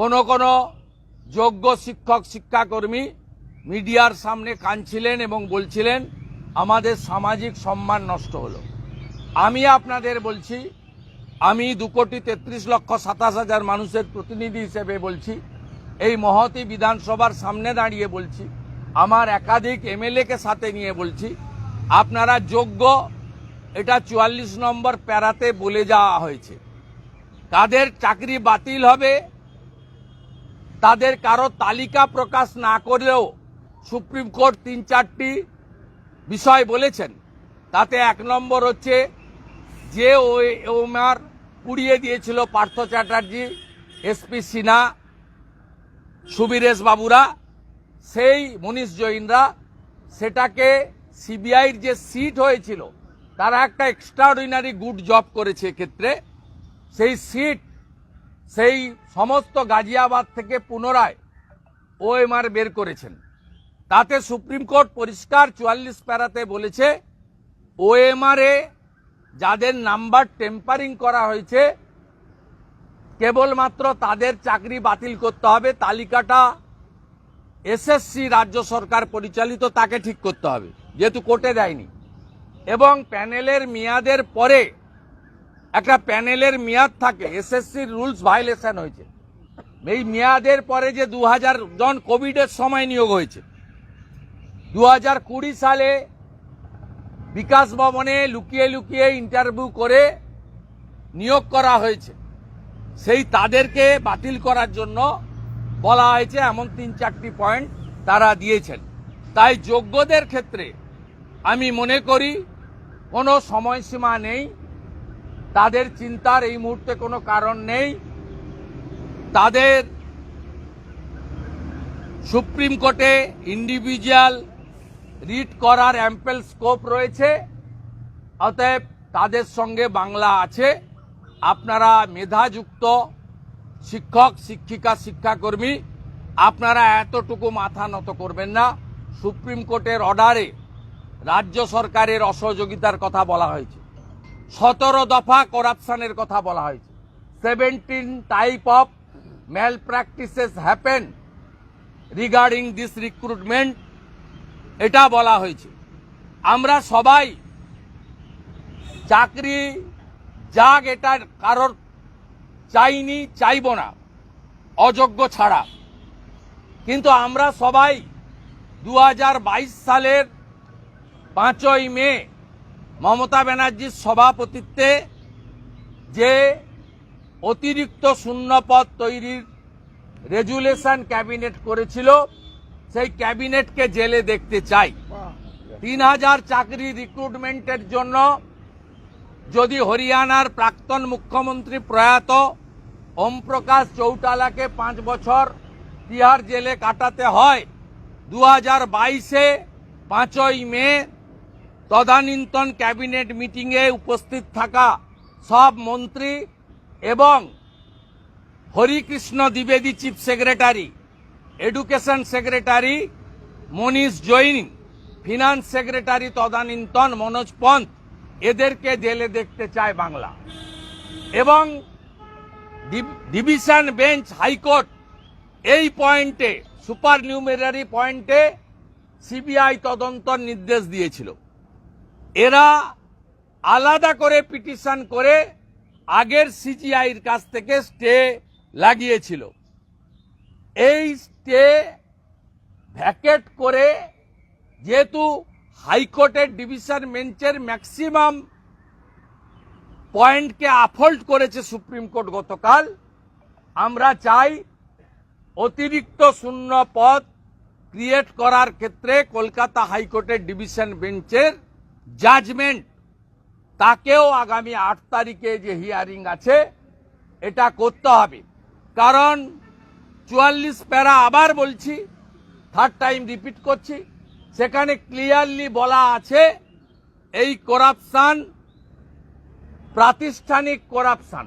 কোনো কোনো যোগ্য শিক্ষক, শিক্ষাকর্মী মিডিয়ার সামনে কাঁদছিলেন এবং বলছিলেন, আমাদের সামাজিক সম্মান নষ্ট হলো। আমি আপনাদের বলছি, আমি দু কোটি তেত্রিশ লক্ষ সাতাশ হাজার মানুষের প্রতিনিধি হিসেবে বলছি, এই মহতি বিধানসভার সামনে দাঁড়িয়ে বলছি, আমার একাধিক এমএলএকে সাথে নিয়ে বলছি, আপনারা যোগ্য, এটা চুয়াল্লিশ নম্বর প্যারাতে বলে যাওয়া হয়েছে। তাদের চাকরি বাতিল হবে তাদের কারও তালিকা প্রকাশ না করলেও সুপ্রিম কোর্ট তিন চারটি বিষয় বলেছেন। তাতে এক নম্বর হচ্ছে, যে ওই ওমার পুড়িয়ে দিয়েছিল পার্থ চ্যাটার্জি এসপি সিনহা সুবীরেশ বাবুরা সেই মনীষ জৈনরা, সেটাকে সিবিআইর যে সিট হয়েছিল, তারা একটা এক্সট্রাঅর্ডিনারি গুড জব করেছে এক্ষেত্রে। সেই সিট সেই সমস্ত গাজিয়াবাদ থেকে পুনরায় ওএমআর বের করেছেন। তাতে সুপ্রিম কোর্ট পরিষ্কার চুয়াল্লিশ প্যারাতে বলেছে, ওএমআরে যাদের নাম্বার টেম্পারিং করা হয়েছে, কেবলমাত্র তাদের চাকরি বাতিল করতে হবে, তালিকাটা এসএসসি রাজ্য সরকার পরিচালিত তাকে ঠিক করতে হবে, যেহেতু কোর্টে দেয়নি। এবং প্যানেলের মেয়াদের পরে একটা প্যানেলের মেয়াদ থাকে এসএসসির রুলস ভাইলেশন হয়েছে। এই মেয়াদের পরে যে দু হাজার জন কোভিডের সময় নিয়োগ হয়েছে। দু হাজার কুড়ি সালে বিকাশ ভবনে লুকিয়ে লুকিয়ে ইন্টারভিউ করে নিয়োগ করা হয়েছে। সেই তাদেরকে বাতিল করার জন্য বলা হয়েছে, এমন তিন চারটি পয়েন্ট তারা দিয়েছেন। তাই যোগ্যদের ক্ষেত্রে আমি মনে করি কোনো সময়সীমা নেই। তাদের চিন্তার এই মুহূর্তে কোনো কারণ নেই। তাদের সুপ্রিম কোর্টে ইন্ডিভিজুয়াল রিট করার অ্যাম্পেল স্কোপ রয়েছে। অতএব তাদের সঙ্গে বাংলা আছে। আপনারা মেধাযুক্ত শিক্ষক, শিক্ষিকা, শিক্ষাকর্মী, আপনারা এতটুকু মাথা নত করবেন না। সুপ্রিম কোর্টের অর্ডারে রাজ্য সরকারের অসহযোগিতার কথা বলা হয়েছে। সতেরো দফা করাপশনের কথা বলা হয়েছে। Seventeen type of malpractices happen regarding this recruitment এটা বলা হয়েছে। আমরা সবাই চাকরি, যাক এটা কারোর চাইনি, চাইব না, অযোগ্য ছাড়া। কিন্তু আমরা সবাই দু হাজার বাইশ সালের পাঁচই মে মমতা ব্যানার্জির সভাপতিত্বে যে অতিরিক্ত শূন্যপদ তৈরির রেজুলেশন ক্যাবিনেট করেছিল, সেই ক্যাবিনেটকে জেলে দেখতে চাই। তিন হাজার চাকরি রিক্রুটমেন্টের জন্য যদি হরিয়ানার প্রাক্তন মুখ্যমন্ত্রী প্রয়াত ওম প্রকাশ চৌটালাকে পাঁচ বছর তিহার জেলে কাটাতে হয়, দু হাজার বাইশে পাঁচই মে তদানীন্তন ক্যাবিনেট মিটিংয়ে উপস্থিত থাকা সব মন্ত্রী এবং Harikrishna দ্বিবেদী chief secretary, education secretary Manish Jain, finance secretary তদানীন্তন মনোজ পন্থ, এদেরকে জেলে দেখতে চায় বাংলা। এবং ডিভ- ডিভিশন বেঞ্চ হাইকোর্ট এই পয়েন্টে, সুপার নিউমেরারি পয়েন্টে সিবিআই তদন্তর নির্দেশ দিয়েছিল। এরা আলাদা করে পিটিশন করে আগের সিজিআইর কাছ থেকে স্টে লাগিয়েছিল। এই স্টে ভ্যাকেট করে যেহেতু হাইকোর্টের ডিভিশন বেঞ্চের ম্যাক্সিমাম পয়েন্টকে আফল্ট করেছে সুপ্রিম কোর্ট গতকাল, আমরা চাই অতিরিক্ত শূন্য পদ ক্রিয়েট করার ক্ষেত্রে কলকাতা হাইকোর্টের ডিভিশন বেঞ্চের জাজমেন্ট তাকেও আগামী আট তারিখে যে হিয়ারিং আছে, এটা করতে হবে। কারণ চুয়াল্লিশ প্যারা আবার বলছি থার্ড টাইম রিপিট করছি, সেখানে ক্লিয়ারলি বলা আছে, এই করাপশান প্রাতিষ্ঠানিক করাপশন